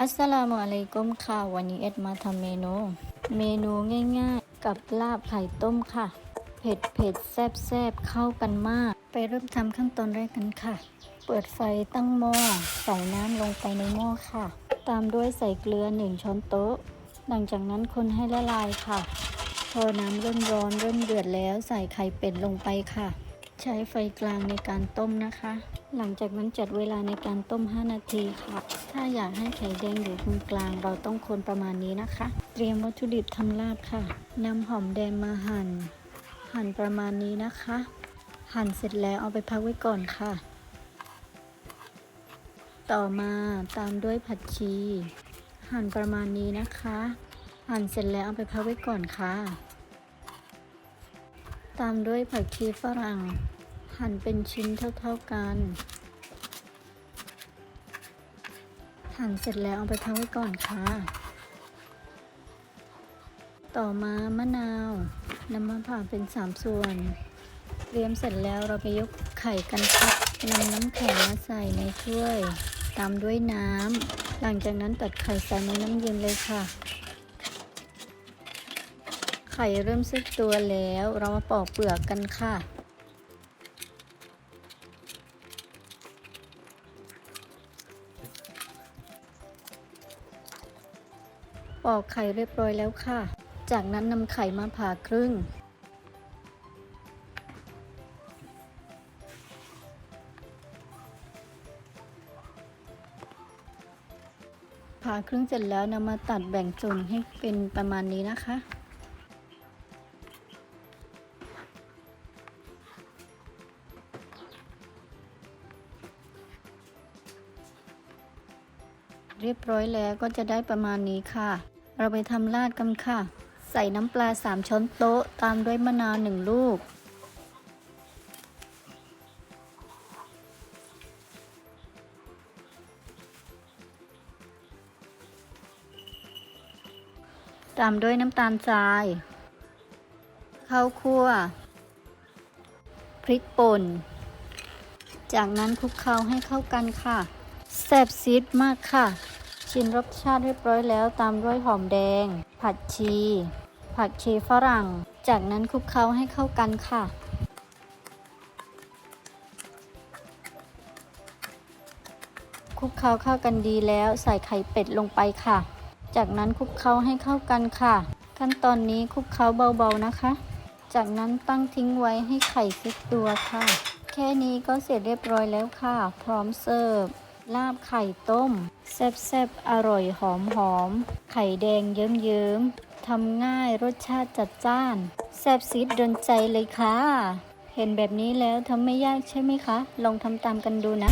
อัสสลามุอะลัยกุมค่ะ วันนี้เอ็ดมาทำเมนู เมนูง่ายๆ กับลาบไข่ต้มค่ะ เผ็ดเผ็ดแซ่บแซ่บเข้ากันมาก ไปเริ่มทำขั้นตอนแรกกันค่ะ เปิดไฟตั้งหม้อใส่น้ำลงไปในหม้อค่ะ ตามด้วยใส่เกลือหนึ่งช้อนโต๊ะ หลังจากนั้นคนให้ละลายค่ะ พอน้ำเริ่มร้อนเริ่มเดือดแล้วใส่ไข่เป็ดลงไปค่ะ ใช้ไฟกลางในการต้มนะคะ หลังจากนั้นจัดเวลาในการต้ม 5 นาทีค่ะ ถ้าอยากให้ไข่แดงอยู่ตรงกลางเราต้องคนประมาณนี้นะคะ เตรียมวัตถุดิบทำลาบค่ะนำหอมแดงมาหั่น หั่นประมาณนี้นะคะ หั่นเสร็จแล้วเอาไปพักไว้ก่อนค่ะ ต่อมาตามด้วยผักชี หั่นประมาณนี้นะคะ หั่นเสร็จแล้วเอาไปพักไว้ก่อนค่ะตามด้วยผักชีฝรั่ง หั่นเป็นชิ้นเท่าๆกัน หั่นเสร็จแล้วเอาไปพักไว้ก่อนค่ะ ต่อมามะนาว นำมาผ่าเป็น 3 ส่วนเตรียมเสร็จแล้วเราไปยกไข่กันค่ะนำน้ำแข็งมาใส่ในถ้วย ตามด้วยน้ำ หลังจากนั้นตัดไข่ใส่ในน้ำเย็นเลยค่ะ ไข่เริ่มซุกตัวแล้ว เรามาปอกเปลือกกันค่ะ ปอกไข่เรียบร้อยแล้วค่ะ จากนั้นนำไข่มาผ่าครึ่ง ผ่าครึ่งเสร็จแล้วนำมาตัดแบ่งส่วนให้เป็นประมาณนี้นะคะเรียบร้อยแล้วก็จะได้ประมาณนี้ค่ะ เราไปทำราดกันค่ะ ใส่น้ำปลา 3 ช้อนโต๊ะ ตามด้วยมะนาว 1 ลูก ตามด้วยน้ำตาลทราย ข้าวคั่ว พริกป่น จากนั้นคลุกเคล้าให้เข้ากันค่ะแซ่บซีดมากค่ะ ชิมรสชาติเรียบร้อยแล้วตามด้วยหอมแดง ผัดชี ผักชีฝรั่ง จากนั้นคลุกเคล้าให้เข้ากันค่ะ คลุกเคล้าเข้ากันดีแล้วใส่ไข่เป็ดลงไปค่ะ จากนั้นคลุกเคล้าให้เข้ากันค่ะ ขั้นตอนนี้คลุกเคล้าเบาๆนะคะ จากนั้นตั้งทิ้งไว้ให้ไข่ซุกตัวค่ะ แค่นี้ก็เสร็จเรียบร้อยแล้วค่ะ พร้อมเสิร์ฟ ลาบไข่ต้ม แซ่บๆ อร่อยหอมหอม ไข่แดงเยิ้มๆทำง่ายรสชาติจัดจ้าน แซ่บซีดโดนใจเลยค่ะ เห็นแบบนี้แล้วทำไม่ยากใช่ไหมคะ ลองทำตามกันดูนะ